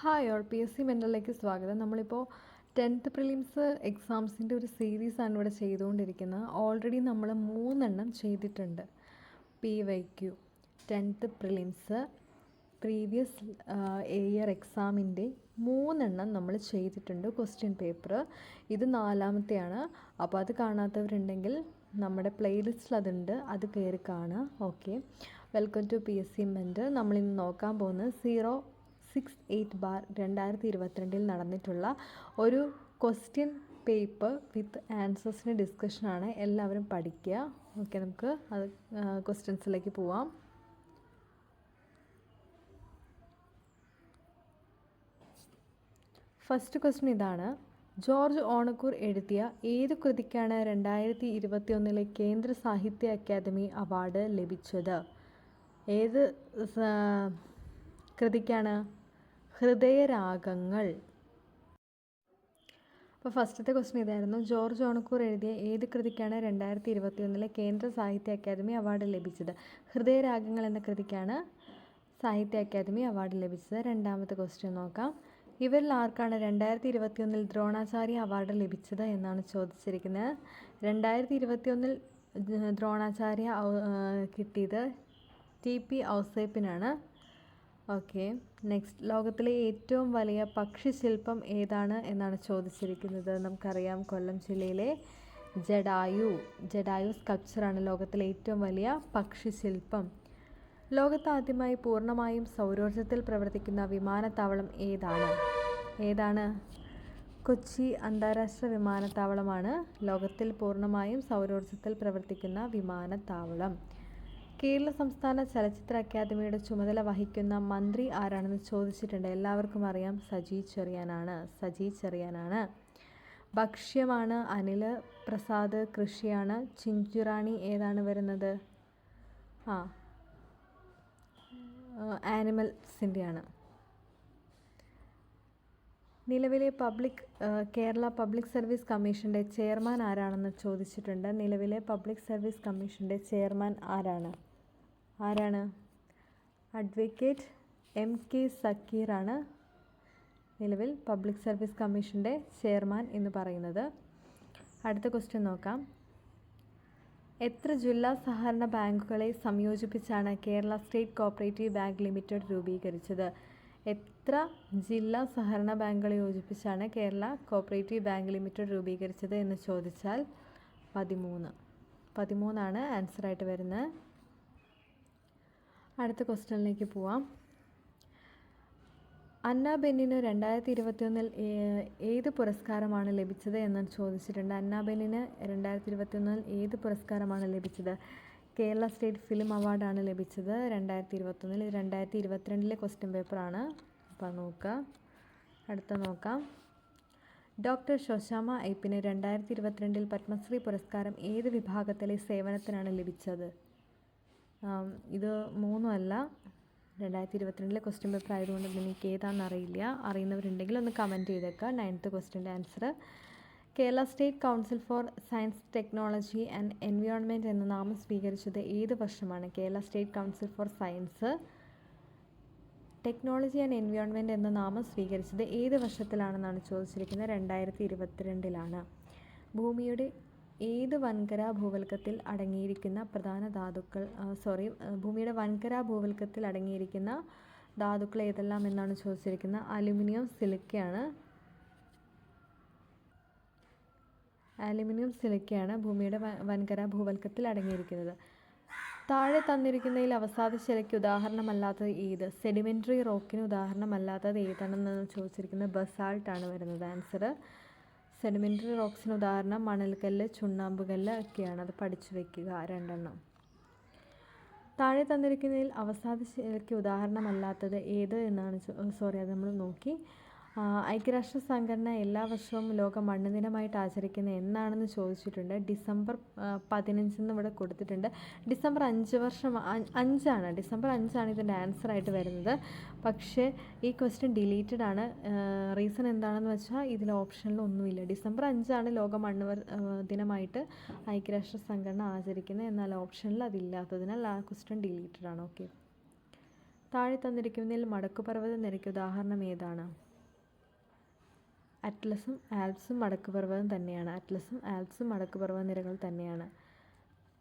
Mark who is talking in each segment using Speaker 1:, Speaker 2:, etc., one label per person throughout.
Speaker 1: Hi our P S C മെന്റലിലേക്ക് സ്വാഗതം. നമ്മളിപ്പോൾ tenth prelims എക്സാംസിന്റെ ഒരു സീരീസാണ് ഇവിടെ ചെയ്തുകൊണ്ടിരിക്കുന്നത്. ഓൾറെഡി നമ്മൾ മൂന്നെണ്ണം ചെയ്തിട്ടുണ്ട്. P Y Q tenth prelims previous year എക്സാമിന്റെ മൂന്നെണ്ണം നമ്മൾ ചെയ്തിട്ടുണ്ട്. ക്വസ്റ്റ്യൻ പേപ്പർ ഇത് നാലാമത്തെയാണ്. അപ്പോൾ അത് കാണാത്തവരുണ്ടെങ്കിൽ നമ്മുടെ പ്ലേലിസ്റ്റിൽ അതുണ്ട്. അത് കയറി കാണുക. Okay welcome to P S C മെന്റ് നമ്മളിന്ന് നോക്കാൻ പോകുന്നത് സീറോ സിക്സ് എയ്റ്റ് ബാർ രണ്ടായിരത്തി ഇരുപത്തിരണ്ടിൽ നടന്നിട്ടുള്ള ഒരു ക്വസ്റ്റ്യൻ പേപ്പർ വിത്ത് ആൻസേഴ്സിന്റെ ഡിസ്കഷനാണ് എല്ലാവരും പഠിക്കുക. ഓക്കെ നമുക്ക് അത് ക്വസ്റ്റ്യൻസിലേക്ക് പോവാം. ഫസ്റ്റ് ക്വസ്റ്റ്യൻ ഇതാണ്. ജോർജ് ഓണക്കൂർ എഴുതിയ ഏത് കൃതിക്കാണ് രണ്ടായിരത്തി ഇരുപത്തി ഒന്നിലെ കേന്ദ്ര സാഹിത്യ അക്കാദമി അവാർഡ് ലഭിച്ചത്? ഏത് കൃതിക്കാണ്? ഹൃദയരാഗങ്ങൾ. അപ്പോൾ ഫസ്റ്റത്തെ ക്വസ്റ്റ്യൻ ഇതായിരുന്നു. ജോർജ് ഓണക്കൂർ എഴുതിയ ഏത് കൃതിക്കാണ് രണ്ടായിരത്തി ഇരുപത്തി ഒന്നിലെ കേന്ദ്ര സാഹിത്യ അക്കാദമി അവാർഡ് ലഭിച്ചത്? ഹൃദയരാഗങ്ങൾ എന്ന കൃതിക്കാണ് സാഹിത്യ അക്കാദമി അവാർഡ് ലഭിച്ചത്. രണ്ടാമത്തെ ക്വസ്റ്റ്യൻ നോക്കാം. ഇവരിൽ ആർക്കാണ് രണ്ടായിരത്തി ഇരുപത്തി ഒന്നിൽ ദ്രോണാചാര്യ അവാർഡ് ലഭിച്ചത് എന്നാണ് ചോദിച്ചിരിക്കുന്നത്. രണ്ടായിരത്തി ഇരുപത്തി ഒന്നിൽ ദ്രോണാചാര്യ കിട്ടിയത് ടി പി ഔസേപ്പിനാണ്. ഓക്കെ. നെക്സ്റ്റ് ലോകത്തിലെ ഏറ്റവും വലിയ പക്ഷി ശില്പം ഏതാണ് എന്നാണ് ചോദിച്ചിരിക്കുന്നത്. നമുക്കറിയാം കൊല്ലം ജില്ലയിലെ ജഡായു ജഡായു സ്കൾപ്ചറാണ് ലോകത്തിലെ ഏറ്റവും വലിയ പക്ഷി ശില്പം ലോകത്ത് ആദ്യമായി പൂർണമായും സൗരോർജത്തിൽ പ്രവർത്തിക്കുന്ന വിമാനത്താവളം ഏതാണ്? ഏതാണ്? കൊച്ചി അന്താരാഷ്ട്ര വിമാനത്താവളമാണ് ലോകത്തിൽ പൂർണമായും സൗരോർജത്തിൽ പ്രവർത്തിക്കുന്ന വിമാനത്താവളം. കേരള സംസ്ഥാന ചലച്ചിത്ര അക്കാദമിയുടെ ചുമതല വഹിക്കുന്ന മന്ത്രി ആരാണെന്ന് ചോദിച്ചിട്ടുണ്ട്. എല്ലാവർക്കും അറിയാം. സജി ചെറിയാനാണ്. സജി ചെറിയാനാണ്. ഭക്ഷ്യമാണ് അനിൽ പ്രസാദ് കൃഷിയാണ്. ചിഞ്ചുറാണി ഏതാണ് വരുന്നത്? ആ. ആനിമൽസിന്റെയാണ് നിലവിലെ പബ്ലിക് കേരള പബ്ലിക് സർവീസ് കമ്മീഷന്റെ ചെയർമാൻ ആരാണെന്ന് ചോദിച്ചിട്ടുണ്ട്. നിലവിലെ പബ്ലിക് സർവീസ് കമ്മീഷന്റെ ചെയർമാൻ ആരാണ്? ആരാണ്? അഡ്വക്കേറ്റ് എം കെ സക്കീറാണ് നിലവിൽ പബ്ലിക് സർവീസ് കമ്മീഷന്റെ ചെയർമാൻ എന്ന് പറയുന്നത്. അടുത്ത ക്വസ്റ്റ്യൻ നോക്കാം. എത്ര ജില്ലാ സഹകരണ ബാങ്കുകളെ സംയോജിപ്പിച്ചാണ് Kerala state cooperative bank limited രൂപീകരിച്ചത്? എത്ര ജില്ലാ സഹകരണ ബാങ്കുകളെ യോജിപ്പിച്ചാണ് കേരള കോപ്പറേറ്റീവ് ബാങ്ക് ലിമിറ്റഡ് രൂപീകരിച്ചത് എന്ന് ചോദിച്ചാൽ പതിമൂന്ന്. പതിമൂന്നാണ് ആൻസറായിട്ട് വരുന്നത്. അടുത്ത ക്വസ്റ്റ്യനിലേക്ക് പോവാം. അന്ന ബെന്നിന് രണ്ടായിരത്തി ഇരുപത്തിയൊന്നിൽ ഏത് പുരസ്കാരമാണ് ലഭിച്ചത് എന്ന് ചോദിച്ചിട്ടുണ്ട്. അന്ന ബെന്നിന് രണ്ടായിരത്തി ഇരുപത്തിയൊന്നിൽ ഏത് പുരസ്കാരമാണ് ലഭിച്ചത്? കേരള സ്റ്റേറ്റ് ഫിലിം അവാർഡാണ് ലഭിച്ചത് രണ്ടായിരത്തി ഇരുപത്തൊന്നിൽ രണ്ടായിരത്തി ഇരുപത്തിരണ്ടിലെ ക്വസ്റ്റ്യൻ പേപ്പറാണ്. അപ്പോൾ നോക്കുക അടുത്ത നോക്കാം. ഡോക്ടർ ശോശാമ ഐപ്പിന് രണ്ടായിരത്തി ഇരുപത്തിരണ്ടിൽ പത്മശ്രീ പുരസ്കാരം ഏത് വിഭാഗത്തിലെ സേവനത്തിനാണ് ലഭിച്ചത്? ഇത് മൂന്നുമല്ല. രണ്ടായിരത്തി ഇരുപത്തിരണ്ടിലെ ക്വസ്റ്റ്യൻ പേപ്പർ ആയതുകൊണ്ട് എനിക്ക് ഏതാണെന്ന് അറിയില്ല. അറിയുന്നവരുണ്ടെങ്കിൽ ഒന്ന് കമന്റ് ചെയ്തേക്കുക ninth ക്വസ്റ്റ്യന്റെ answer Kerala state council for science technology and environment എന്ന നാമം സ്വീകരിച്ചത് ഏത് വർഷമാണ്? Kerala state council for science technology and environment എന്ന നാമം സ്വീകരിച്ചത് ഏത് വർഷത്തിലാണെന്നാണ് ചോദിച്ചിരിക്കുന്നത്? രണ്ടായിരത്തി ഇരുപത്തിരണ്ടിലാണ് ഭൂമിയുടെ ഏത് വൻകര ഭൂവൽക്കത്തിൽ അടങ്ങിയിരിക്കുന്ന പ്രധാന ധാതുക്കൾ സോറി ഭൂമിയുടെ വൻകര ഭൂവൽക്കത്തിൽ അടങ്ങിയിരിക്കുന്ന ധാതുക്കൾ ഏതെല്ലാം എന്നാണ് ചോദിച്ചിരിക്കുന്നത്? അലുമിനിയം സിലിക്കയാണ്. അലുമിനിയം സിലിക്കയാണ് ഭൂമിയുടെ വൻകര ഭൂവൽക്കത്തിൽ അടങ്ങിയിരിക്കുന്നത്. താഴെ തന്നിരിക്കുന്നതിൽ അവസാദ ശിലയ്ക്ക് ഉദാഹരണമല്ലാത്തത് ഏത്? സെഡിമെന്ററി റോക്കിന് ഉദാഹരണമല്ലാത്തത് ഏതാണെന്ന് ചോദിച്ചിരിക്കുന്നത്? ബസാൾട്ടാണ് വരുന്നത് ആൻസർ സെഡിമെന്ററി റോക്സിന് ഉദാഹരണം മണൽക്കല്ല് ചുണ്ണാമ്പുകല്ല് ഒക്കെയാണ്. അത് പഠിച്ചു വയ്ക്കുക രണ്ടെണ്ണം. താഴെ തന്നിരിക്കുന്നതിൽ അവസാദ ശിലയ്ക്ക് ഉദാഹരണമല്ലാത്തത് ഏത് എന്നാണ് സോറി അത് നമ്മൾ നോക്കി. ഐക്യരാഷ്ട്ര സംഘടന എല്ലാ വർഷവും ലോക മണ്ണ് ദിനമായിട്ട് ആചരിക്കുന്നത് എന്നാണെന്ന് ചോദിച്ചിട്ടുണ്ട്. ഡിസംബർ പതിനഞ്ചെന്ന് ഇവിടെ കൊടുത്തിട്ടുണ്ട്. ഡിസംബർ അഞ്ച് വർഷം അഞ്ചാണ്. ഡിസംബർ അഞ്ചാണ് ഇതിന്റെ ആൻസർ ആയിട്ട് വരുന്നത്. പക്ഷേ ഈ ക്വസ്റ്റ്യൻ ഡിലീറ്റഡ് ആണ്. റീസൺ എന്താണെന്ന് വെച്ചാൽ ഇതിൽ ഓപ്ഷനിൽ ഒന്നുമില്ല. ഡിസംബർ അഞ്ചാണ് ലോക മണ്ണ് ദിനമായിട്ട് ഐക്യരാഷ്ട്ര സംഘടന ആചരിക്കുന്നത്. എന്നാൽ ഓപ്ഷനിൽ അതില്ലാത്തതിനാൽ ആ ക്വസ്റ്റ്യൻ ഡിലീറ്റഡ് ആണ്. ഓക്കെ താഴെ തന്നിരിക്കുന്നതിൽ മടക്കുപർവത നിരയ്ക്ക് ഉദാഹരണം ഏതാണ്? അറ്റ്ലസും ആൽപ്സും മടക്കുപർവതം തന്നെയാണ്. അറ്റ്ലസും ആൽപ്സും മടക്കുപർവത നിരകൾ തന്നെയാണ്.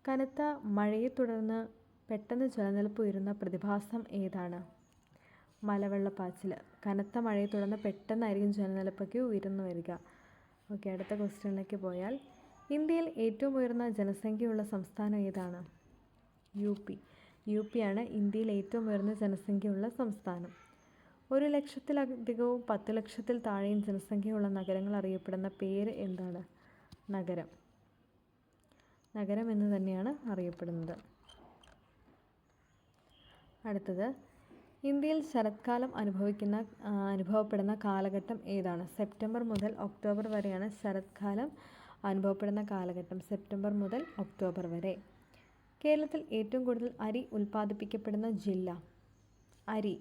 Speaker 1: കനത്ത മഴയെ തുടർന്ന് പെട്ടെന്ന് ജലനിരപ്പ് ഉയരുന്ന പ്രതിഭാസം ഏതാണ്? മലവെള്ളപ്പാച്ചിൽ. കനത്ത മഴയെ തുടർന്ന് പെട്ടെന്നായിരിക്കും ജലനിരപ്പൊക്കെ ഉയർന്നു വരിക. ഓക്കെ അടുത്ത ക്വസ്റ്റ്യനിലേക്ക് പോയാൽ ഇന്ത്യയിൽ ഏറ്റവും ഉയർന്ന ജനസംഖ്യയുള്ള സംസ്ഥാനം ഏതാണ്? U P. യു ഇന്ത്യയിൽ ഏറ്റവും ഉയർന്ന ജനസംഖ്യയുള്ള സംസ്ഥാനം. ഒരു ലക്ഷത്തിലധികവും പത്ത് ലക്ഷത്തിൽ താഴെയും ജനസംഖ്യയുള്ള നഗരങ്ങൾ അറിയപ്പെടുന്ന പേര് എന്താണ്? നഗരം. നഗരം എന്ന് തന്നെയാണ് അറിയപ്പെടുന്നത്. അടുത്തത് ഇന്ത്യയിൽ ശരത്കാലം അനുഭവിക്കുന്ന അനുഭവപ്പെടുന്ന കാലഘട്ടം ഏതാണ്? സെപ്റ്റംബർ മുതൽ ഒക്ടോബർ വരെയാണ് ശരത്കാലം അനുഭവപ്പെടുന്ന കാലഘട്ടം. സെപ്റ്റംബർ മുതൽ ഒക്ടോബർ വരെ. കേരളത്തിൽ ഏറ്റവും കൂടുതൽ അരി ഉൽപ്പാദിപ്പിക്കപ്പെടുന്ന ജില്ല? അരി.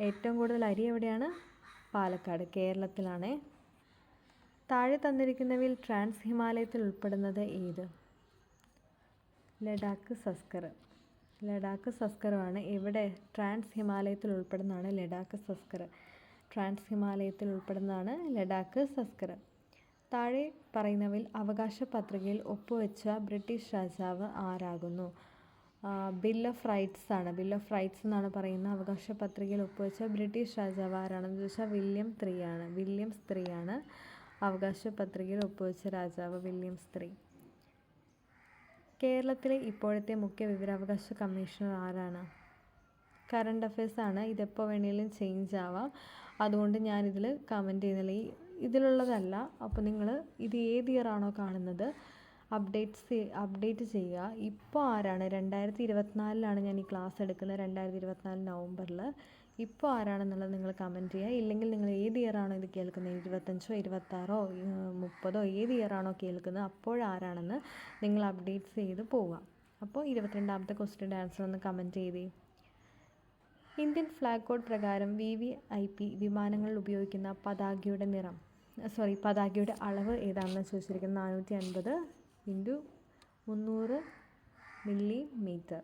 Speaker 1: ഏറ്റവും കൂടുതൽ അരി എവിടെയാണ്? പാലക്കാട് കേരളത്തിലാണേ. താഴെ തന്നിരിക്കുന്നവയിൽ ട്രാൻസ് ഹിമാലയത്തിൽ ഉൾപ്പെടുന്നത് ഏത്? ലഡാക്ക് സസ്കർ. ലഡാക്ക് സസ്കറുമാണ്. ഇവിടെ ട്രാൻസ് ഹിമാലയത്തിൽ ഉൾപ്പെടുന്നതാണ് ലഡാക്ക് സസ്കർ. ട്രാൻസ് ഹിമാലയത്തിൽ ഉൾപ്പെടുന്നതാണ് ലഡാക്ക് സസ്കർ. താഴെ പറയുന്നവയിൽ അവകാശ പത്രികയിൽ ഒപ്പുവെച്ച ബ്രിട്ടീഷ് രാജാവ് ആരാകുന്നു? ബിൽ ഓഫ് റൈറ്റ്സ് ആണ്. ബിൽ ഓഫ് റൈറ്റ്സ് എന്നാണ് പറയുന്ന അവകാശ പത്രികയിൽ ഒപ്പുവെച്ച ബ്രിട്ടീഷ് രാജാവ് ആരാണെന്ന് ചോദിച്ചാൽ വില്യം ത്രീ ആണ്. വില്യംസ് ത്രീ ആണ് അവകാശ പത്രികയിൽ ഒപ്പുവെച്ച രാജാവ് വില്യംസ് ത്രീ കേരളത്തിലെ ഇപ്പോഴത്തെ മുഖ്യ വിവരാവകാശ കമ്മീഷണർ ആരാണ്? കറണ്ട് അഫയേഴ്സ് ആണ്. ഇതെപ്പോൾ വേണമെങ്കിലും ചേഞ്ച് ആവാം. അതുകൊണ്ട് ഞാനിതിൽ കമന്റ് ചെയ്യുന്നില്ല ഈ ഇതിലുള്ളതല്ല. അപ്പോൾ നിങ്ങൾ ഇത് ഏത് ഇയർ ആണോ കാണുന്നത്? അപ്ഡേറ്റ്സ് അപ്ഡേറ്റ് ചെയ്യുക. ഇപ്പോൾ ആരാണ്? രണ്ടായിരത്തി ഇരുപത്തിനാലിലാണ് ഞാൻ ഈ ക്ലാസ് എടുക്കുന്നത്. രണ്ടായിരത്തി ഇരുപത്തിനാല് നവംബറിൽ ഇപ്പോൾ ആരാണെന്നുള്ളത് നിങ്ങൾ കമന്റ് ചെയ്യുക. ഇല്ലെങ്കിൽ നിങ്ങൾ ഏത് ഇയർ ആണോ ഇത് കേൾക്കുന്നത്? ഇരുപത്തഞ്ചോ ഇരുപത്താറോ മുപ്പതോ ഏത് ഇയർ ആണോ കേൾക്കുന്നത്? അപ്പോഴാരാണെന്ന് നിങ്ങൾ അപ്ഡേറ്റ്സ് ചെയ്ത് പോവുക. അപ്പോൾ ഇരുപത്തിരണ്ടാമത്തെ ക്വസ്റ്റ്യന്റെ ആൻസർ ഒന്ന് കമന്റ് ചെയ്തേ. ഇന്ത്യൻ ഫ്ലാഗ് കോഡ് പ്രകാരം വി വി ഐ പി വിമാനങ്ങളിൽ ഉപയോഗിക്കുന്ന പതാകയുടെ നിറം സോറി പതാകയുടെ അളവ് ഏതാണെന്ന് ചോദിച്ചിരിക്കുന്നത്? നാനൂറ്റി അൻപത് ഇന്റു മുന്നൂറ് മില്ലി മീറ്റർ.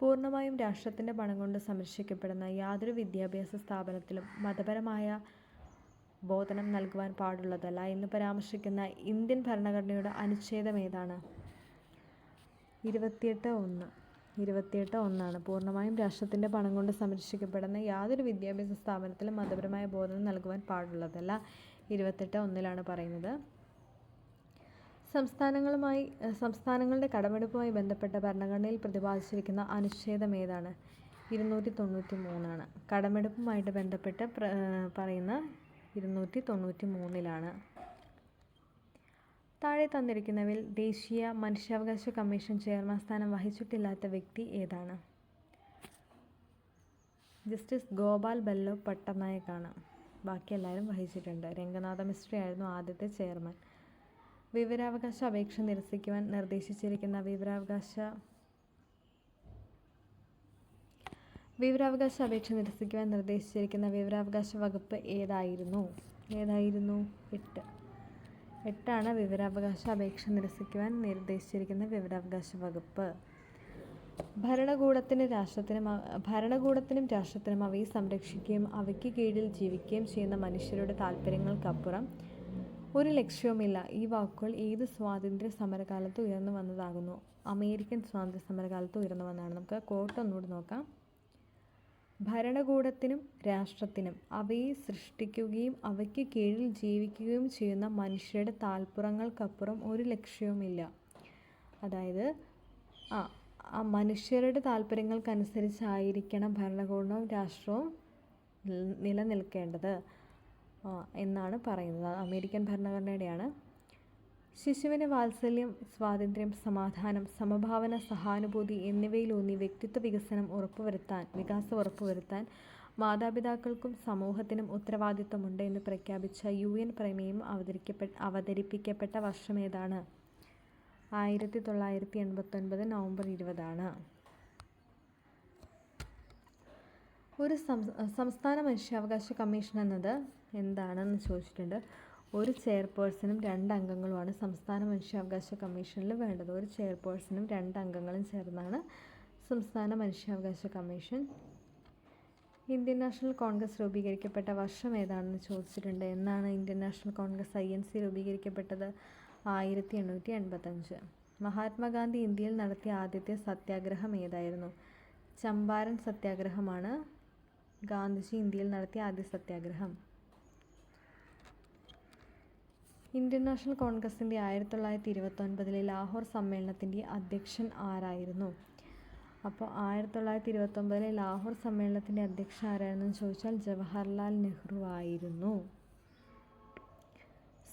Speaker 1: പൂർണമായും രാഷ്ട്രത്തിന്റെ പണം കൊണ്ട് സംരക്ഷിക്കപ്പെടുന്ന യാതൊരു വിദ്യാഭ്യാസ സ്ഥാപനത്തിലും മതപരമായ ബോധനം നൽകുവാൻ പാടുള്ളതല്ല. എന്ന് പരാമർശിക്കുന്ന ഇന്ത്യൻ ഭരണഘടനയുടെ അനുച്ഛേദം ഏതാണ്? ഇരുപത്തിയെട്ട് ഒന്ന്. ഇരുപത്തിയെട്ട് ഒന്നാണ്. പൂർണമായും രാഷ്ട്രത്തിന്റെ പണം കൊണ്ട് സംരക്ഷിക്കപ്പെടുന്ന യാതൊരു വിദ്യാഭ്യാസ സ്ഥാപനത്തിലും മതപരമായ ബോധനം നൽകുവാൻ പാടുള്ളതല്ല. ഇരുപത്തെട്ട് ഒന്നിലാണ് പറയുന്നത്. സംസ്ഥാനങ്ങളുമായി സംസ്ഥാനങ്ങളുടെ കടമെടുപ്പുമായി ബന്ധപ്പെട്ട ഭരണഘടനയിൽ പ്രതിപാദിച്ചിരിക്കുന്ന അനുച്ഛേദം ഏതാണ്? ഇരുന്നൂറ്റി തൊണ്ണൂറ്റി മൂന്നാണ് കടമെടുപ്പുമായിട്ട് ബന്ധപ്പെട്ട് പറയുന്ന ഇരുന്നൂറ്റി തൊണ്ണൂറ്റി മൂന്നിലാണ് താഴെ തന്നിരിക്കുന്നവിൽ ദേശീയ മനുഷ്യാവകാശ കമ്മീഷൻ ചെയർമാൻ സ്ഥാനം വഹിച്ചിട്ടില്ലാത്ത വ്യക്തി ഏതാണ്? ജസ്റ്റിസ് ഗോപാൽ ബല്ലോ പട്ടനായക്കാണ് ബാക്കി എല്ലാവരും വഹിച്ചിട്ടുണ്ട്. രംഗനാഥ മിശ്രി ആയിരുന്നു ആദ്യത്തെ ചെയർമാൻ. വിവരാവകാശ അപേക്ഷ നിരസിക്കുവാൻ നിർദ്ദേശിച്ചിരിക്കുന്ന വിവരാവകാശ വിവരാവകാശ അപേക്ഷ നിരസിക്കുവാൻ നിർദ്ദേശിച്ചിരിക്കുന്ന വിവരാവകാശ വകുപ്പ് ഏതായിരുന്നു? ഏതായിരുന്നു? എട്ട്. എട്ടാണ് വിവരാവകാശ അപേക്ഷ നിരസിക്കുവാൻ നിർദ്ദേശിച്ചിരിക്കുന്ന വിവരാവകാശ വകുപ്പ്. ഭരണകൂടത്തിന് രാഷ്ട്രത്തിനും ഭരണകൂടത്തിനും രാഷ്ട്രത്തിനും അവയെ സംരക്ഷിക്കുകയും അവയ്ക്ക് കീഴിൽ ജീവിക്കുകയും ചെയ്യുന്ന മനുഷ്യരുടെ താല്പര്യങ്ങൾക്കപ്പുറം ഒരു ലക്ഷ്യവുമില്ല. ഈ വാക്കുകൾ ഏത് സ്വാതന്ത്ര്യ സമരകാലത്ത് ഉയർന്നു വന്നതാകുന്നു? അമേരിക്കൻ സ്വാതന്ത്ര്യ സമരകാലത്ത് ഉയർന്നു വന്നതാണ്. നമുക്ക് കോട്ട് ഒന്നുകൂടി നോക്കാം. ഭരണകൂടത്തിനും രാഷ്ട്രത്തിനും അവയെ സൃഷ്ടിക്കുകയും അവയ്ക്ക് കീഴിൽ ജീവിക്കുകയും ചെയ്യുന്ന മനുഷ്യരുടെ താല്പര്യങ്ങൾക്കപ്പുറം ഒരു ലക്ഷ്യവുമില്ല. അതായത് ആ ആ മനുഷ്യരുടെ താല്പര്യങ്ങൾക്കനുസരിച്ചായിരിക്കണം ഭരണകൂടവും രാഷ്ട്രവും നിൽ- നിലനിൽക്കേണ്ടത്. എന്നാണ് പറയുന്നത്. അമേരിക്കൻ ഭരണഘടനയുടെയാണ്. ശിശുവിന് വാത്സല്യം സ്വാതന്ത്ര്യം സമാധാനം സമഭാവന സഹാനുഭൂതി എന്നിവയിലൂന്നി വ്യക്തിത്വ വികസനം ഉറപ്പുവരുത്താൻ വികാസം ഉറപ്പുവരുത്താൻ മാതാപിതാക്കൾക്കും സമൂഹത്തിനും ഉത്തരവാദിത്വമുണ്ട് എന്ന് പ്രഖ്യാപിച്ച യു എൻ പ്രമേയം അവതരിക്കപ്പെ അവതരിപ്പിക്കപ്പെട്ട വർഷം ഏതാണ്? ആയിരത്തി തൊള്ളായിരത്തി എൺപത്തൊൻപത് നവംബർ ഇരുപതാണ്. ഒരു സംസ്ഥാന മനുഷ്യാവകാശ കമ്മീഷൻ എന്നത് എന്താണെന്ന് ചോദിച്ചിട്ടുണ്ട്. ഒരു ചെയർപേഴ്സണും രണ്ട് അംഗങ്ങളുമാണ് സംസ്ഥാന മനുഷ്യാവകാശ കമ്മീഷനിൽ വേണ്ടത്. ഒരു ചെയർപേഴ്സണും രണ്ട് അംഗങ്ങളും ചേർന്നാണ് സംസ്ഥാന മനുഷ്യാവകാശ കമ്മീഷൻ ഇന്ത്യൻ നാഷണൽ കോൺഗ്രസ് രൂപീകരിക്കപ്പെട്ട വർഷം ഏതാണെന്ന് ചോദിച്ചിട്ടുണ്ട്. എന്നാണ് Indian National Congress I N C രൂപീകരിക്കപ്പെട്ടത്? ആയിരത്തി എണ്ണൂറ്റി എൺപത്തഞ്ച് മഹാത്മാഗാന്ധി ഇന്ത്യയിൽ നടത്തിയ ആദ്യത്തെ സത്യാഗ്രഹം ഏതായിരുന്നു? ചമ്പാരൻ സത്യാഗ്രഹമാണ്. ഗാന്ധിജി ഇന്ത്യയിൽ നടത്തിയ ആദ്യ സത്യാഗ്രഹം. ഇന്ത്യൻ നാഷണൽ കോൺഗ്രസിന്റെ ആയിരത്തി തൊള്ളായിരത്തി ഇരുപത്തൊൻപതിലെ ലാഹോർ സമ്മേളനത്തിന്റെ അധ്യക്ഷൻ ആരായിരുന്നു? അപ്പോൾ ആയിരത്തി തൊള്ളായിരത്തി ഇരുപത്തൊമ്പതിലെ ലാഹോർ സമ്മേളനത്തിന്റെ അധ്യക്ഷൻ ആരായിരുന്നു എന്ന് ചോദിച്ചാൽ ജവഹർലാൽ നെഹ്റു ആയിരുന്നു.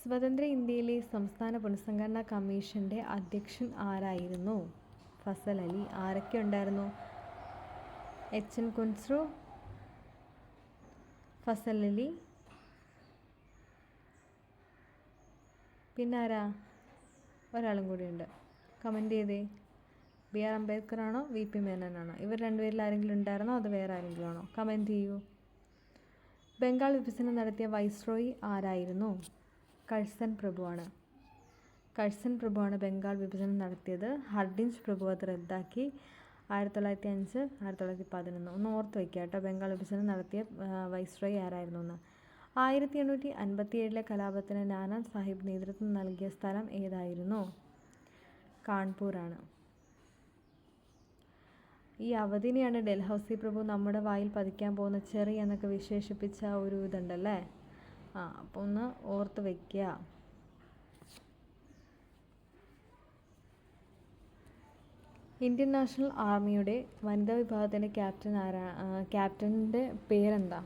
Speaker 1: സ്വതന്ത്ര ഇന്ത്യയിലെ സംസ്ഥാന പുനഃസംഘടനാ കമ്മീഷന്റെ അധ്യക്ഷൻ ആരായിരുന്നു? ഫസൽ അലി. ആരൊക്കെ ഉണ്ടായിരുന്നു? എച്ച്. എൻ. കുൻസ്രു ഫസൽ അലി പിന്നെ ആരാ? ഒരാളും കൂടിയുണ്ട് കമന്റ് ചെയ്തേ. ബി ആർ അംബേദ്കർ ആണോ വി പി മേനോനാണോ? ഇവർ രണ്ടുപേരിൽ ആരെങ്കിലും ഉണ്ടായിരുന്നോ അത് വേറെ ആരെങ്കിലും ആണോ? കമന്റ് ചെയ്യൂ. ബംഗാൾ വിഭജനം നടത്തിയ വൈസ്രോയി ആരായിരുന്നു? കഴ്സൻ പ്രഭുവാണ്. കഴ്സൻ പ്രഭുവാണ് ബംഗാൾ വിഭജനം നടത്തിയത്. ഹർഡിൻസ് പ്രഭു അത് റദ്ദാക്കി. ആയിരത്തി തൊള്ളായിരത്തി അഞ്ച് ആയിരത്തി തൊള്ളായിരത്തി പതിനൊന്ന് ഒന്ന് ഓർത്ത് വയ്ക്കുക കേട്ടോ. ബംഗാൾ വിഭജനം നടത്തിയ വൈസ്രോയി ആരായിരുന്നു എന്ന്. ആയിരത്തി എണ്ണൂറ്റി അൻപത്തി ഏഴിലെ കലാപത്തിന് നാനാ സാഹിബ് നേതൃത്വം നൽകിയ സ്ഥലം ഏതായിരുന്നു? കാൺപൂരാണ്. ഈ അവധിനെയാണ് ഡൽഹൌസി പ്രഭു നമ്മുടെ വായിൽ പതിക്കാൻ പോകുന്ന ചെറി എന്നൊക്കെ വിശേഷിപ്പിച്ച ഒരു ഇതുണ്ടല്ലേ? ആ അപ്പോൾ ഒന്ന് ഓർത്ത് വയ്ക്കുക ഇന്ത്യൻ നാഷണൽ ആർമിയുടെ വനിതാ വിഭാഗത്തിന്റെ ക്യാപ്റ്റൻ ആരാ ക്യാപ്റ്റന്റെ പേരെന്താ?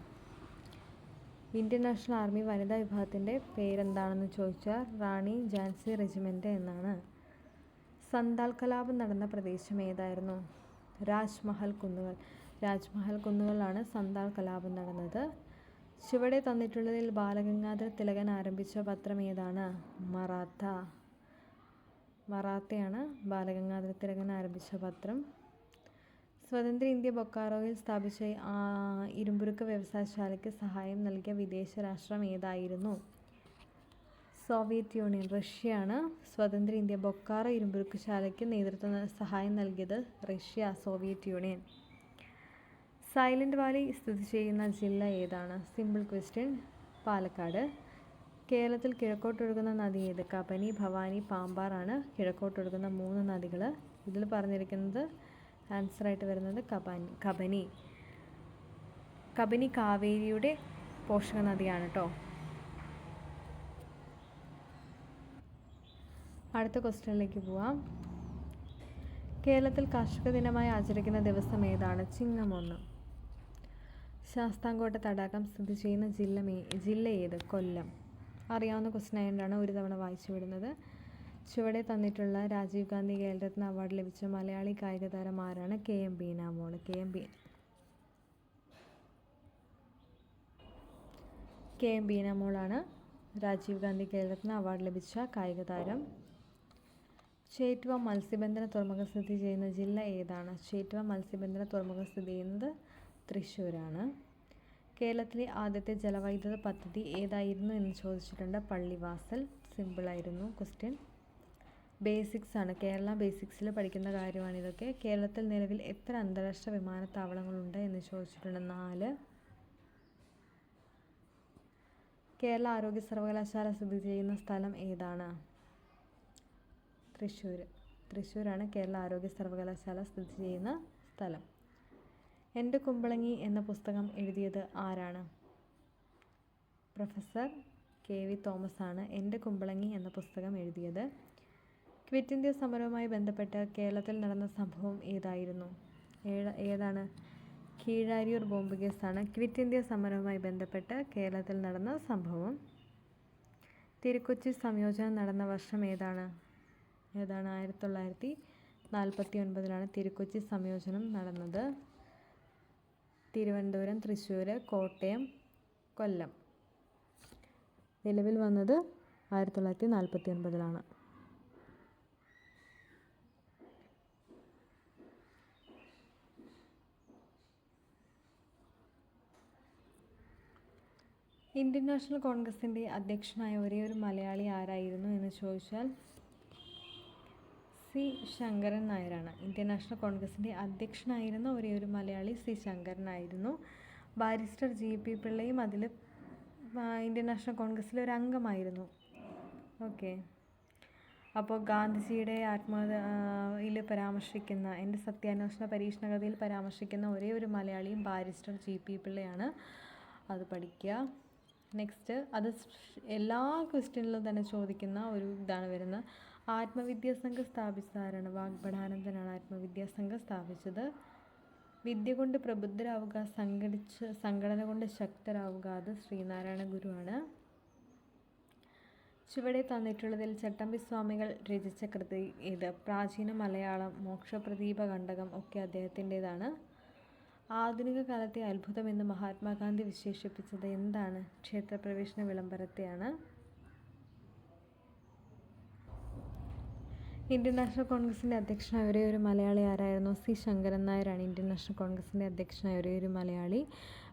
Speaker 1: ഇന്ത്യൻ നാഷണൽ ആർമി വനിതാ വിഭാഗത്തിന്റെ പേരെന്താണെന്ന് ചോദിച്ചാൽ റാണി ജാൻസി റെജിമെന്റ് എന്നാണ്. സന്താൽ കലാപം നടന്ന പ്രദേശം ഏതായിരുന്നു? രാജ്മഹൽ കുന്നുകൾ. രാജ്മഹൽ കുന്നുകളിലാണ് സന്താൽ കലാപം നടന്നത്. ചുവടെ തന്നിട്ടുള്ളതിൽ ബാലഗംഗാധര തിലകൻ ആരംഭിച്ച പത്രം ഏതാണ്? മറാത്ത. മറാത്തയാണ് ബാലഗംഗാധര തിലകൻ ആരംഭിച്ച പത്രം. സ്വതന്ത്ര ഇന്ത്യ ബൊക്കാറോയിൽ സ്ഥാപിച്ച ഇരുമ്പുരുക്ക് വ്യവസായശാലയ്ക്ക് സഹായം നൽകിയ വിദേശ രാഷ്ട്രം ഏതായിരുന്നു? Soviet Union. റഷ്യയാണ് സ്വതന്ത്ര ഇന്ത്യ ബൊക്കാറോ ഇരുമ്പുരുക്കുശാലയ്ക്ക് നേതൃത്വം സഹായം നൽകിയത് Russia Soviet Union. Silent Valley സ്ഥിതി ചെയ്യുന്ന ജില്ല ഏതാണ്? Simple question Palakkad. കേരളത്തിൽ കിഴക്കോട്ടൊഴുകുന്ന നദി ഏത്? കബനി ഭവാനി പാമ്പാറാണ് കിഴക്കോട്ടൊഴുകുന്ന മൂന്ന് നദികൾ ഇതിൽ പറഞ്ഞിരിക്കുന്നത് ആൻസറായിട്ട് വരുന്നത് കബാനി കബനി. കബനി കാവേരിയുടെ പോഷക നദിയാണ് കേട്ടോ അടുത്ത ക്വസ്റ്റ്യനിലേക്ക് പോവാം. കേരളത്തിൽ കർഷക ദിനമായി ആചരിക്കുന്ന ദിവസം ഏതാണ്? ചിങ്ങം ഒന്ന് ശാസ്താംകോട്ട തടാകം സ്ഥിതി ചെയ്യുന്ന ജില്ല ജില്ല ഏത്? കൊല്ലം. അറിയാവുന്ന ക്വസ്റ്റ്യൻ ആയതുകൊണ്ടാണ് ഒരു തവണ വായിച്ചു വിടുന്നത്. ചുവടെ തന്നിട്ടുള്ള രാജീവ് ഗാന്ധി ഖേൽരത്ന അവാർഡ് ലഭിച്ച മലയാളി കായിക താരം ആരാണ്? K M Beena Mol K M B K M Beena മോളാണ് രാജീവ് ഗാന്ധി ഖേൽരത്ന അവാർഡ് ലഭിച്ച കായിക താരം ചേറ്റുവ മത്സ്യബന്ധന തുറമുഖം സ്ഥിതി ചെയ്യുന്ന ജില്ല ഏതാണ്? ചേറ്റുവ മത്സ്യബന്ധന തുറമുഖം സ്ഥിതി ചെയ്യുന്നത് തൃശ്ശൂരാണ്. കേരളത്തിലെ ആദ്യത്തെ ജലവൈദ്യുത പദ്ധതി ഏതായിരുന്നു എന്ന് ചോദിച്ചിട്ടുണ്ട് പള്ളിവാസൽ. സിമ്പിളായിരുന്നു ക്വസ്റ്റ്യൻ ബേസിക്സ് ആണ്. കേരള ബേസിക്സിൽ പഠിക്കുന്ന കാര്യമാണ് ഇതൊക്കെ. കേരളത്തിൽ നിലവിൽ എത്ര അന്താരാഷ്ട്ര വിമാനത്താവളങ്ങളുണ്ട് എന്ന് ചോദിച്ചിട്ടുണ്ട്. നാല്. കേരള ആരോഗ്യ സർവകലാശാല സ്ഥിതി ചെയ്യുന്ന സ്ഥലം ഏതാണ്? തൃശ്ശൂർ തൃശ്ശൂരാണ് കേരള ആരോഗ്യ സർവകലാശാല സ്ഥിതി ചെയ്യുന്ന സ്ഥലം. എന്റെ കുമ്പളങ്ങി എന്ന പുസ്തകം എഴുതിയത് ആരാണ്? പ്രൊഫസർ കെ വി തോമസ് ആണ് എന്റെ കുമ്പളങ്ങി എന്ന പുസ്തകം എഴുതിയത്. ക്വിറ്റ് ഇന്ത്യ സമരവുമായി ബന്ധപ്പെട്ട് കേരളത്തിൽ നടന്ന സംഭവം ഏതായിരുന്നു? ഏത- ഏതാണ്? കീഴാരിയൂർ ബോംബ് കേസാണ് ക്വിറ്റ് ഇന്ത്യ സമരവുമായി ബന്ധപ്പെട്ട് കേരളത്തിൽ നടന്ന സംഭവം. തിരുക്കൊച്ചി സംയോജനം നടന്ന വർഷം ഏതാണ്? ഏതാണ്? ആയിരത്തി തൊള്ളായിരത്തി നാൽപ്പത്തി ഒൻപതിലാണ് തിരുക്കൊച്ചി സംയോജനം നടന്നത്. തിരുവനന്തപുരം തൃശ്ശൂർ കോട്ടയം കൊല്ലം. നിലവിൽ വന്നത് ആയിരത്തി തൊള്ളായിരത്തി നാൽപ്പത്തി ഒൻപതിലാണ് ഇന്ത്യൻ നാഷണൽ കോൺഗ്രസിന്റെ അധ്യക്ഷനായ ഒരേ ഒരു മലയാളി ആരായിരുന്നു എന്ന് ചോദിച്ചാൽ സി ശങ്കരൻ നായരാണ്. ഇന്ത്യൻ നാഷണൽ കോൺഗ്രസിന്റെ അധ്യക്ഷനായിരുന്ന ഒരേ ഒരു മലയാളി സി ശങ്കരനായിരുന്നു ബാരിസ്റ്റർ ജി പി പിള്ളയും അതിൽ ഇന്ത്യൻ നാഷണൽ കോൺഗ്രസ്സിലെ ഒരു അംഗമായിരുന്നു. ഓക്കെ. അപ്പോൾ ഗാന്ധിജിയുടെ ആത്മഹത്യയിൽ പരാമർശിക്കുന്ന എന്റെ സത്യാന്വേഷണ പരീക്ഷണ കഥയിൽ പരാമർശിക്കുന്ന ഒരേ ഒരു മലയാളിയും ബാരിസ്റ്റർ ജി പി പിള്ളയാണ്. അത് പഠിക്കുക. നെക്സ്റ്റ് അത് എല്ലാ ക്വസ്റ്റ്യനിലും തന്നെ ചോദിക്കുന്ന ഒരു ഇതാണ് വരുന്നത്. ആത്മവിദ്യാസംഘം സ്ഥാപിച്ചത് ആരാണ് വാഗ്ഭടാനന്ദനാണ് ആത്മവിദ്യാസംഘം സ്ഥാപിച്ചത്. വിദ്യ കൊണ്ട് പ്രബുദ്ധരാവുക സംഘടിച്ച് സംഘടന കൊണ്ട് ശക്തരാവുക അത് ശ്രീനാരായണ ഗുരുവാണ്. ചുവടെ തന്നിട്ടുള്ളതിൽ ചട്ടമ്പി സ്വാമികൾ രചിച്ച കൃതി ഇത്. പ്രാചീന മലയാളം മോക്ഷപ്രദീപ കണ്ടകം ഒക്കെ അദ്ദേഹത്തിന്റെതാണ്. ആധുനിക കാലത്തെ അത്ഭുതം എന്ന് മഹാത്മാഗാന്ധി വിശേഷിപ്പിച്ചത് എന്താണ്? ക്ഷേത്രപ്രവേശന വിളംബരത്തെയാണ്. ഇന്ത്യൻ നാഷണൽ കോൺഗ്രസിന്റെ അധ്യക്ഷനായ ഒരേ ഒരു മലയാളി ആരായിരുന്നു? സി. ശങ്കരൻ നായരാണ് ഇന്ത്യൻ നാഷണൽ കോൺഗ്രസിന്റെ അധ്യക്ഷനായ ഒരേ ഒരു Malayali.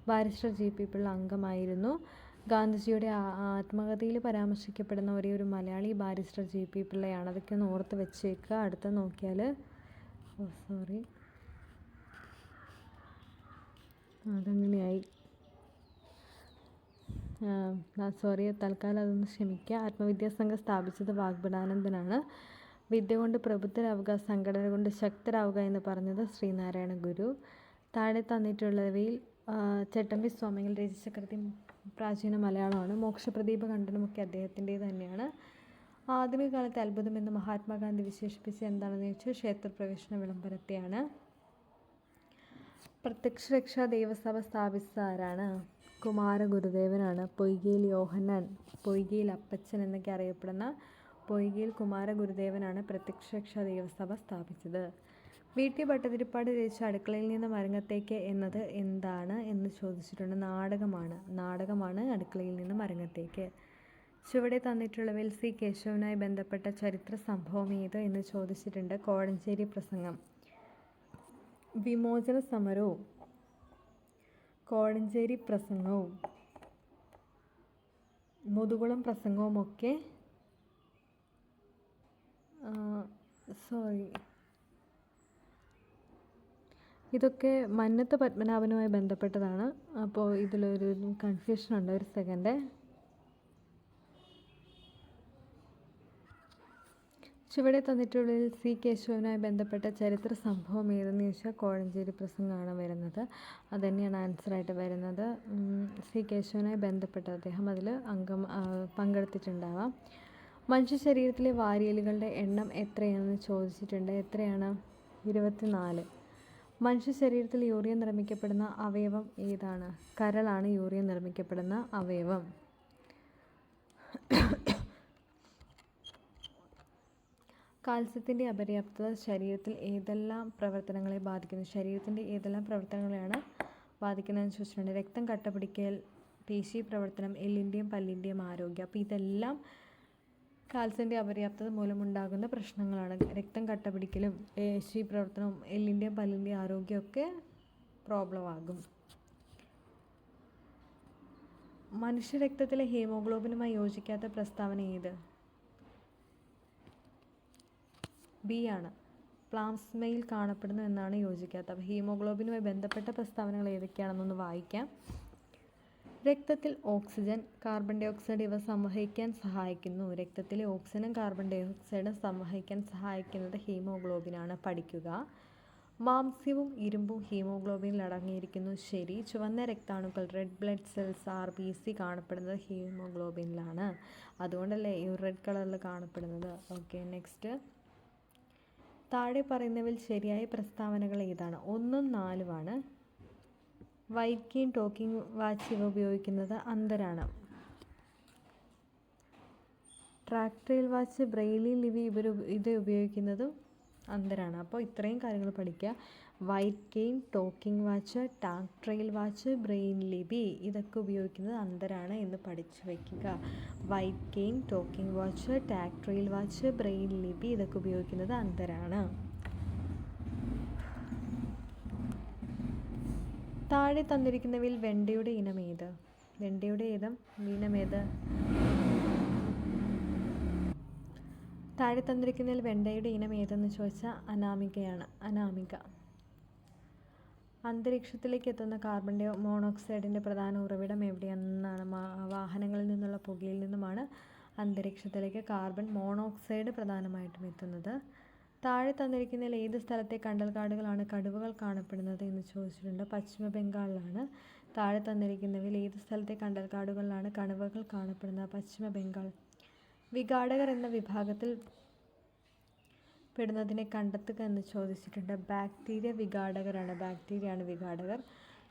Speaker 1: Barrister G. P. Pillai അംഗമായിരുന്നു. ഗാന്ധിജിയുടെ ആത്മകഥയിൽ പരാമർശിക്കപ്പെടുന്ന ഒരേ ഒരു മലയാളി ബാരിസ്റ്റർ ജി. പി. പിള്ളയാണ്. അതൊക്കെ ഒന്ന് ഓർത്ത് വെച്ചേക്കുക അടുത്ത നോക്കിയാൽ ഓ സോറി അതങ്ങനെയായി. സോറി തൽക്കാലം അതൊന്ന് ക്ഷമിക്കുക ആത്മവിദ്യാസംഘം സ്ഥാപിച്ചത് വാഗ്ഭടാനന്ദനാണ് വിദ്യ കൊണ്ട് പ്രബുദ്ധരാവുക സംഘടന കൊണ്ട് ശക്തരാവുക എന്ന് പറഞ്ഞത് ശ്രീനാരായണ ഗുരു. താഴെ തന്നിട്ടുള്ളവയിൽ ചട്ടമ്പി സ്വാമികൾ രചിച്ച കൃതി പ്രാചീന മലയാളമാണ്. മോക്ഷപ്രദീപ ഖണ്ഡനമൊക്കെ അദ്ദേഹത്തിന്റെ തന്നെയാണ്. ആധുനിക കാലത്തെ അത്ഭുതം എന്ന് മഹാത്മാഗാന്ധി വിശേഷിപ്പിച്ച് എന്താണെന്ന് ചോദിച്ചാൽ ക്ഷേത്രപ്രവേശന വിളംബരത്തെയാണ്. പ്രത്യക്ഷ രക്ഷാ ദേവസഭ സ്ഥാപിച്ചത് ആരാണ് കുമാര ഗുരുദേവനാണ്. പൊയ്കയിൽ യോഹന്നാൻ പൊയ്കയിൽ അപ്പച്ചൻ എന്നൊക്കെ അറിയപ്പെടുന്ന പൊയ്കയിൽ കുമാര ഗുരുദേവനാണ് പ്രത്യക്ഷ രക്ഷാ ദേവസഭ സ്ഥാപിച്ചത്. വി ടി ഭട്ടതിരിപ്പാട് രചിച്ച അടുക്കളയിൽ നിന്ന് മരങ്ങത്തേക്ക് എന്നത് എന്താണ് എന്ന് ചോദിച്ചിട്ടുണ്ട്. നാടകമാണ്. നാടകമാണ് അടുക്കളയിൽ നിന്ന് മരങ്ങത്തേക്ക്. ചുവടെ തന്നിട്ടുള്ളവയിൽ സി. കേശവനായി ബന്ധപ്പെട്ട ചരിത്ര സംഭവം ഏത് എന്ന് ചോദിച്ചിട്ടുണ്ട്. കോഴഞ്ചേരി പ്രസംഗം. വിമോചന സമരവും കോഴഞ്ചേരി പ്രസംഗവും മുതുകുളം പ്രസംഗവുമൊക്കെ സോറി ഇതൊക്കെ മന്നത്ത് പത്മനാഭനുമായി ബന്ധപ്പെട്ടതാണ്. അപ്പോൾ ഇതിലൊരു കൺഫ്യൂഷൻ ഉണ്ട് ഒരു സെക്കൻഡ് ചുവടെ തന്നിട്ടുള്ളിൽ സി. കേശവനുമായി ബന്ധപ്പെട്ട ചരിത്ര സംഭവം ഏതെന്ന് ചോദിച്ചാൽ കോഴഞ്ചേരി പ്രസംഗമാണ് വരുന്നത്. അതുതന്നെയാണ് ആൻസറായിട്ട് വരുന്നത്. സി. കേശവനുമായി ബന്ധപ്പെട്ട അദ്ദേഹം അതിൽ അംഗം പങ്കെടുത്തിട്ടുണ്ടാവാം. മനുഷ്യ ശരീരത്തിലെ വാരിയലുകളുടെ എണ്ണം എത്രയാണെന്ന് ചോദിച്ചിട്ടുണ്ട്. എത്രയാണ്? ഇരുപത്തിനാല്. മനുഷ്യ ശരീരത്തിൽ യൂറിയ നിർമ്മിക്കപ്പെടുന്ന അവയവം ഏതാണ്? കരളാണ് യൂറിയ നിർമ്മിക്കപ്പെടുന്ന അവയവം. കാൽസ്യത്തിന്റെ അപര്യാപ്തത ശരീരത്തിൽ ഏതെല്ലാം പ്രവർത്തനങ്ങളെ ബാധിക്കുന്നു? ശരീരത്തിന്റെ ഏതെല്ലാം പ്രവർത്തനങ്ങളെയാണ് ബാധിക്കുന്നതെന്ന് ചോദിച്ചിട്ടുണ്ട് രക്തം കട്ടപിടിക്കൽ പേശി പ്രവർത്തനം എല്ലിന്റെയും പല്ലിന്റെയും ആരോഗ്യം. അപ്പോൾ ഇതെല്ലാം കാൽസ്യന്റെ അപര്യാപ്തത മൂലമുണ്ടാകുന്ന പ്രശ്നങ്ങളാണ്. രക്തം കട്ടപിടിക്കലും പേശി പ്രവർത്തനം എല്ലിന്റെയും പല്ലിന്റെയും ആരോഗ്യമൊക്കെ പ്രോബ്ലം ആകും മനുഷ്യ രക്തത്തിലെ ഹീമോഗ്ലോബിനുമായി യോജിക്കാത്ത പ്രസ്താവന ഏത്? ബി ആണ്. പ്ലാസ്മയിൽ കാണപ്പെടുന്നു എന്നാണ് യോജിക്കാത്ത അപ്പോൾ ഹീമോഗ്ലോബിനുമായി ബന്ധപ്പെട്ട പ്രസ്താവനകൾ ഏതൊക്കെയാണെന്നൊന്ന് വായിക്കാം. രക്തത്തിൽ ഓക്സിജൻ കാർബൺ ഡൈ ഓക്സൈഡ് ഇവ സംവഹിക്കാൻ സഹായിക്കുന്നു. രക്തത്തിലെ ഓക്സിജനും കാർബൺ ഡൈ ഓക്സൈഡും സംവഹിക്കാൻ സഹായിക്കുന്നത് ഹീമോഗ്ലോബിനാണ്. പഠിക്കുക. മാംസ്യവും ഇരുമ്പും ഹീമോഗ്ലോബിനിൽ അടങ്ങിയിരിക്കുന്നു. ശരി. ചുവന്ന രക്താണുക്കൾ red blood cells R B C കാണപ്പെടുന്നത് ഹീമോഗ്ലോബിനിലാണ്. അതുകൊണ്ടല്ലേ ഈ റെഡ് കളറിൽ കാണപ്പെടുന്നത്. ഓക്കെ നെക്സ്റ്റ് താഴെ പറയുന്നവയിൽ ശരിയായ പ്രസ്താവനകൾ ഏതാണ്? ഒന്നും നാലുമാണ്. കീൻ ടോക്കിംഗ് വാച്ച് ഇവ ഉപയോഗിക്കുന്നത് അന്തരാണ് ട്രാക്ടൈൽ വാച്ച് ബ്രെയിലി ലിവി ഇവർ ഇത് ഉപയോഗിക്കുന്നതും അന്തരാണ്. അപ്പോൾ ഇത്രയും കാര്യങ്ങൾ പഠിക്കുക. White cane talking watch tactile watch Braille Libi ഇതൊക്കെ ഉപയോഗിക്കുന്നത് അന്തരാണ് എന്ന് പഠിച്ചു വയ്ക്കുക white cane talking watch tactile watch Braille Libi ഇതൊക്കെ ഉപയോഗിക്കുന്നത് അന്തരാണ്. താഴെ തന്നിരിക്കുന്നവയിൽ വെണ്ടയുടെ ഇനം ഏത്? വെണ്ടയുടെ ഇനം ഇനം ഏത്? താഴെ തന്നിരിക്കുന്നതിൽ വെണ്ടയുടെ ഇനം ഏതെന്ന് ചോദിച്ചാൽ അനാമികയാണ്. അനാമിക. അന്തരീക്ഷത്തിലേക്ക് എത്തുന്ന കാർബൺ ഡൈ മോണോക്സൈഡിന്റെ പ്രധാന ഉറവിടം എവിടെയെന്നാണ്? വാഹനങ്ങളിൽ നിന്നുള്ള പുകയിൽ നിന്നുമാണ് അന്തരീക്ഷത്തിലേക്ക് കാർബൺ മോണോക്സൈഡ് പ്രധാനമായിട്ടും എത്തുന്നത്. താഴെ തന്നിരിക്കുന്നതിൽ ഏത് സ്ഥലത്തെ കണ്ടൽക്കാടുകളാണ് കടുവകൾ കാണപ്പെടുന്നത് എന്ന് ചോദിച്ചിട്ടുണ്ട്. പശ്ചിമ ബംഗാളിലാണ് താഴെ തന്നിരിക്കുന്നവയിൽ ഏത് സ്ഥലത്തെ കണ്ടൽക്കാടുകളിലാണ് കടുവകൾ കാണപ്പെടുന്നത്? പശ്ചിമ ബംഗാൾ വിഘാടകർ എന്ന വിഭാഗത്തിൽ പെടുന്നതിനെ കണ്ടെത്തുക എന്ന് ചോദിച്ചിട്ടുണ്ട്. ബാക്ടീരിയ വിഘാടകരാണ്. ബാക്ടീരിയയാണ് വിഘാടകർ.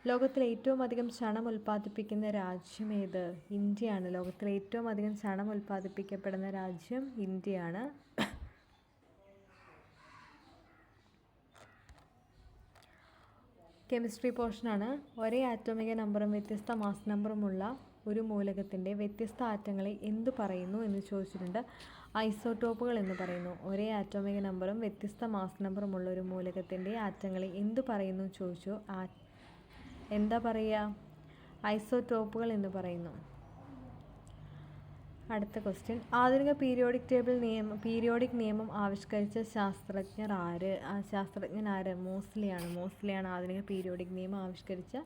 Speaker 1: ലോകത്തിൽ ഏറ്റവും അധികം ചണം ഉൽപ്പാദിപ്പിക്കുന്ന രാജ്യം ഏത്? ഇന്ത്യയാണ്. ലോകത്തിൽ ഏറ്റവും അധികം ചണം ഉൽപ്പാദിപ്പിക്കപ്പെടുന്ന രാജ്യം ഇന്ത്യയാണ്. കെമിസ്ട്രി പോർഷനാണ്. ഒരേ ആറ്റോമിക നമ്പറും വ്യത്യസ്ത മാസ് നമ്പറുമുള്ള ഒരു മൂലകത്തിന്റെ വ്യത്യസ്ത ആറ്റങ്ങളെ എന്തു പറയുന്നു എന്ന് ചോദിച്ചിട്ടുണ്ട്. ഐസോടോപ്പുകൾ എന്ന് പറയുന്നു. ഒരേ ആറ്റോമിക നമ്പറും വ്യത്യസ്ത മാസ് നമ്പറുമുള്ള ഒരു മൂലകത്തിന്റെ ആറ്റങ്ങളെ എന്തു പറയുന്നു ചോദിച്ചു. ആ എന്താ പറയുക? ഐസോടോപ്പുകൾ എന്ന് പറയുന്നു. അടുത്ത ക്വസ്റ്റ്യൻ ആധുനിക പീരിയോഡിക് ടേബിൾ നിയമം പീരിയോഡിക് നിയമം ആവിഷ്കരിച്ച ശാസ്ത്രജ്ഞർ ആര്? ആ ശാസ്ത്രജ്ഞൻ ആര്? മോസ്ലിയാണ്. മോസ്ലിയാണ് ആധുനിക പീരിയോഡിക് നിയമം ആവിഷ്കരിച്ച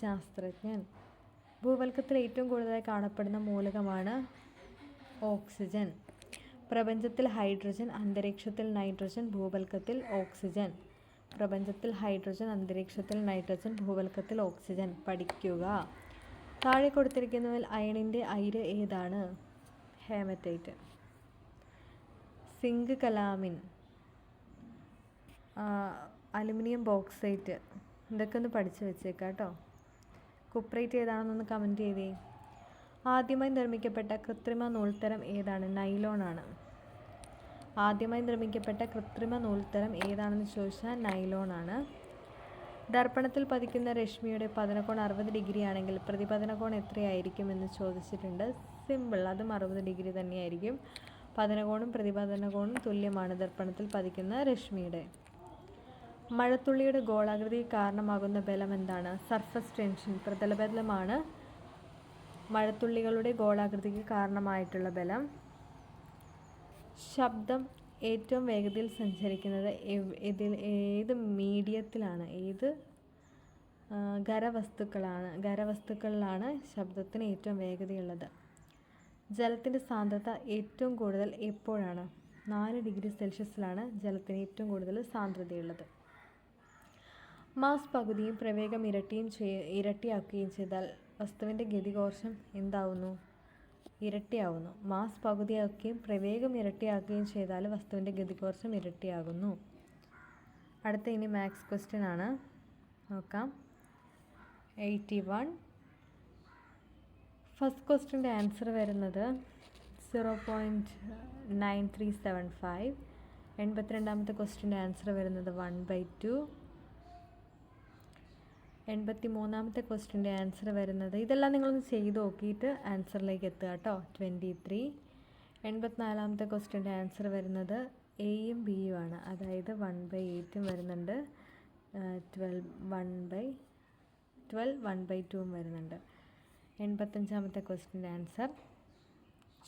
Speaker 1: ശാസ്ത്രജ്ഞൻ. ഭൂവൽക്കത്തിൽ ഏറ്റവും കൂടുതലായി കാണപ്പെടുന്ന മൂലകമാണ് ഓക്സിജൻ. പ്രപഞ്ചത്തിൽ ഹൈഡ്രജൻ അന്തരീക്ഷത്തിൽ നൈട്രജൻ ഭൂവൽക്കത്തിൽ ഓക്സിജൻ. പ്രപഞ്ചത്തിൽ ഹൈഡ്രജൻ അന്തരീക്ഷത്തിൽ നൈട്രജൻ ഭൂവൽക്കത്തിൽ ഓക്സിജൻ. പഠിക്കുക. താഴെ കൊടുത്തിരിക്കുന്നതിൽ അയണിന്റെ അയിര് ഏതാണ്? Haematite. Zinc calamine. Aluminium bauxite. ഇതൊക്കെ ഒന്ന് പഠിച്ചു വെച്ചേക്കാം കേട്ടോ കുപ്രൈറ്റ് ഏതാണെന്നൊന്ന് കമന്റ് ചെയ്തേ. ആദ്യമായി നിർമ്മിക്കപ്പെട്ട കൃത്രിമ നൂൽത്തരം ഏതാണ്? നൈലോൺ ആണ്. ആദ്യമായി നിർമ്മിക്കപ്പെട്ട കൃത്രിമ നൂൽത്തരം ഏതാണെന്ന് ചോദിച്ചാൽ നൈലോൺ ആണ്. ദർപ്പണത്തിൽ പതിക്കുന്ന രശ്മിയുടെ പതനകോൺ അറുപത് ഡിഗ്രി ആണെങ്കിൽ പ്രതിപതനകോൺ എത്രയായിരിക്കും എന്ന് ചോദിച്ചിട്ടുണ്ട്. സിമ്പിൾ അതും അറുപത് ഡിഗ്രി തന്നെയായിരിക്കും. പതനകോണും പ്രതിപതനകോണും തുല്യമാണ് ദർപ്പണത്തിൽ പതിക്കുന്ന രശ്മിയുടെ. മഴത്തുള്ളിയുടെ ഗോളാകൃതി കാരണമാകുന്ന ബലം എന്താണ് സർഫസ് ടെൻഷൻ പ്രതലബലമാണ് മഴത്തുള്ളികളുടെ ഗോളാകൃതിക്ക് കാരണമായിട്ടുള്ള ബലം. ശബ്ദം ഏറ്റവും വേഗതയിൽ സഞ്ചരിക്കുന്നത് ഇതിൽ ഏത് മീഡിയത്തിലാണ്? ഏത് ഖരവസ്തുക്കളാണ് ഖരവസ്തുക്കളിലാണ് ശബ്ദത്തിന് ഏറ്റവും വേഗതയുള്ളത്. ജലത്തിന്റെ സാന്ദ്രത ഏറ്റവും കൂടുതൽ എപ്പോഴാണ്? നാല് ഡിഗ്രി സെൽഷ്യസിലാണ് ജലത്തിന് ഏറ്റവും കൂടുതൽ സാന്ദ്രതയുള്ളത്. മാസ് പകുതിയും പ്രവേഗം ഇരട്ടിയും ചെയ്യ ഇരട്ടിയാക്കുകയും ചെയ്താൽ വസ്തുവിന്റെ ഗതികോർഷം എന്താവുന്നു? ഇരട്ടിയാവുന്നു. മാസ് പകുതിയാക്കുകയും പ്രവേഗം ഇരട്ടിയാക്കുകയും ചെയ്താൽ വസ്തുവിന്റെ ഗതികോർഷം ഇരട്ടിയാകുന്നു. അടുത്ത ഇനി മാത്സ് ക്വസ്റ്റ്യൻ ആണ്. നോക്കാം. Eighty one. ഫസ്റ്റ് ക്വസ്റ്റ്യന്റെ ആൻസർ വരുന്നത് zero point nine three seven five. എൺപത്തിരണ്ടാമത്തെ ക്വസ്റ്റ്യന്റെ ആൻസർ വരുന്നത് വൺ ബൈ ടു. എൺപത്തി മൂന്നാമത്തെ ക്വസ്റ്റ്യന്റെ ആൻസർ വരുന്നത്. ഇതെല്ലാം നിങ്ങളൊന്ന് ചെയ്ത് നോക്കിയിട്ട് ആൻസറിലേക്ക് എത്തുക കേട്ടോ. ട്വന്റി ത്രീ എൺപത്തിനാലാമത്തെ ക്വസ്റ്റ്യന്റെ ആൻസർ വരുന്നത് എയും ബിയും ആണ്. അതായത് വൺ ബൈ എയ്റ്റും വരുന്നുണ്ട്. Twelve one by twelve one by ടുവും വരുന്നുണ്ട്. എൺപത്തഞ്ചാമത്തെ ക്വസ്റ്റ്യന്റെ ആൻസർ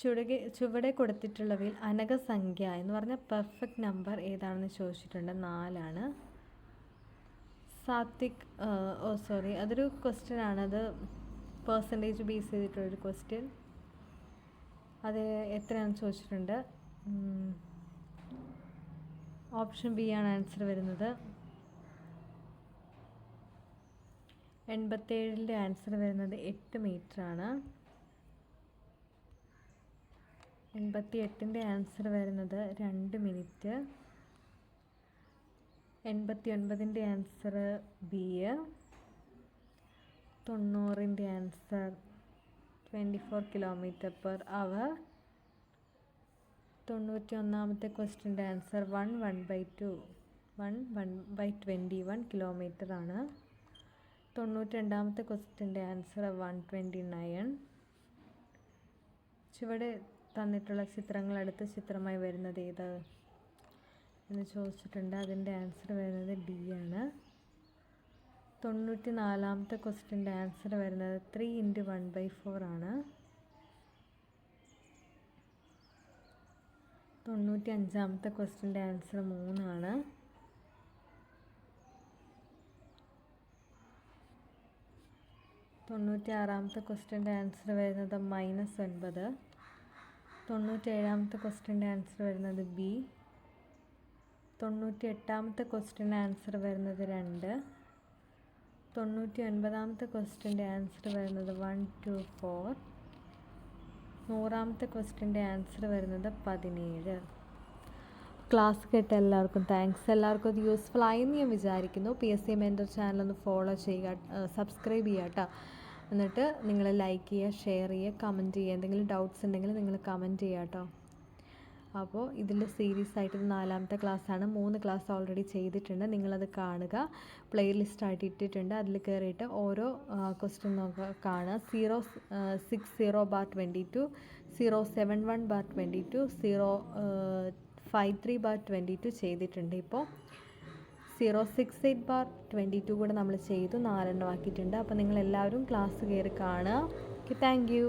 Speaker 1: ചുവടെ ചുവടെ കൊടുത്തിട്ടുള്ളവയിൽ അനകസംഖ്യ എന്ന് പറഞ്ഞാൽ പെർഫെക്റ്റ് നമ്പർ ഏതാണെന്ന് ചോദിച്ചിട്ടുണ്ട്. നാലാണ്. സാത്വിക് ഓ സോറി അതൊരു ക്വസ്റ്റ്യൻ ആണ്. അത് പേഴ്സന്റേജ് ബേസ് ചെയ്തിട്ടുള്ളൊരു ക്വസ്റ്റ്യൻ അത് എത്രയാണെന്ന് ചോദിച്ചിട്ടുണ്ട്. ഓപ്ഷൻ ബി ആണ് ആൻസർ വരുന്നത്. എൺപത്തേഴിന്റെ ആൻസർ വരുന്നത് എട്ട് മീറ്റർ ആണ്. എൺപത്തി എട്ടിന്റെ ആൻസർ വരുന്നത് രണ്ട് മിനിറ്റ് എൺപത്തി ഒൻപതിന്റെ answer B തൊണ്ണൂറിന്റെ answer twenty four kilometre per hour തൊണ്ണൂറ്റി ഒന്നാമത്തെ ക്വസ്റ്റിന്റെ answer one one by two one one by twenty one kilometre ആണ്. തൊണ്ണൂറ്റി രണ്ടാമത്തെ ക്വസ്റ്റിന്റെ ആൻസർ വൺ ട്വന്റി നയൻ ചുവടെ തന്നിട്ടുള്ള ചിത്രങ്ങളടുത്ത് ചിത്രമായി വരുന്നത് ഏത്? എന്ന് ചോദിച്ചിട്ടുണ്ട്. അതിന്റെ ആൻസർ വരുന്നത് ഡി ആണ്. തൊണ്ണൂറ്റി നാലാമത്തെ ക്വസ്റ്റ്യന്റെ ആൻസർ വരുന്നത് three into one by four ആണ്. തൊണ്ണൂറ്റി അഞ്ചാമത്തെ ക്വസ്റ്റിന്റെ ആൻസർ മൂന്നാണ് തൊണ്ണൂറ്റി ആറാമത്തെ ക്വസ്റ്റിന്റെ ആൻസർ വരുന്നത് മൈനസ് ഒൻപത്. തൊണ്ണൂറ്റി ഏഴാമത്തെ ക്വസ്റ്റിന്റെ ആൻസർ വരുന്നത് ബി തൊണ്ണൂറ്റി എട്ടാമത്തെ ക്വസ്റ്റിന്റെ ആൻസർ വരുന്നത് രണ്ട്. തൊണ്ണൂറ്റി ഒൻപതാമത്തെ ക്വസ്റ്റിന്റെ ആൻസർ വരുന്നത് വൺ ടു ഫോർ നൂറാമത്തെ ക്വസ്റ്റിന്റെ ആൻസർ വരുന്നത് പതിനേഴ്. ക്ലാസ് കേട്ട എല്ലാവർക്കും താങ്ക്സ് എല്ലാവർക്കും അത് യൂസ്ഫുൾ ആയെന്ന് ഞാൻ വിചാരിക്കുന്നു. P S C mentor channel ഒന്ന് ഫോളോ ചെയ്യുക സബ്സ്ക്രൈബ് ചെയ്യുക കേട്ടോ എന്നിട്ട് നിങ്ങൾ ലൈക്ക് ചെയ്യുക ഷെയർ ചെയ്യുക കമന്റ് ചെയ്യുക. എന്തെങ്കിലും ഡൗട്ട്സ് ഉണ്ടെങ്കിൽ നിങ്ങൾ കമന്റ് ചെയ്യുക കേട്ടോ അപ്പോൾ ഇതിന്റെ സീരീസ് ആയിട്ട് ഇത് നാലാമത്തെ ക്ലാസ്സാണ്. മൂന്ന് ക്ലാസ് ഓൾറെഡി ചെയ്തിട്ടുണ്ട്. നിങ്ങളത് കാണുക. പ്ലേലിസ്റ്റ് ആയിട്ട് ഇട്ടിട്ടുണ്ട്. അതിൽ കയറിയിട്ട് ഓരോ ക്വസ്റ്റ്യൻ നോക്കുക കാണുക. Zero six zero bar twenty two zero seven one bar twenty two zero five three bar twenty two ചെയ്തിട്ടുണ്ട് ഇപ്പോൾ. Zero six eight bar twenty two കൂടെ നമ്മൾ ചെയ്തു. നാലെണ്ണം ആക്കിയിട്ടുണ്ട്. അപ്പോൾ നിങ്ങളെല്ലാവരും ക്ലാസ് കയറി കാണുക. Okay thank you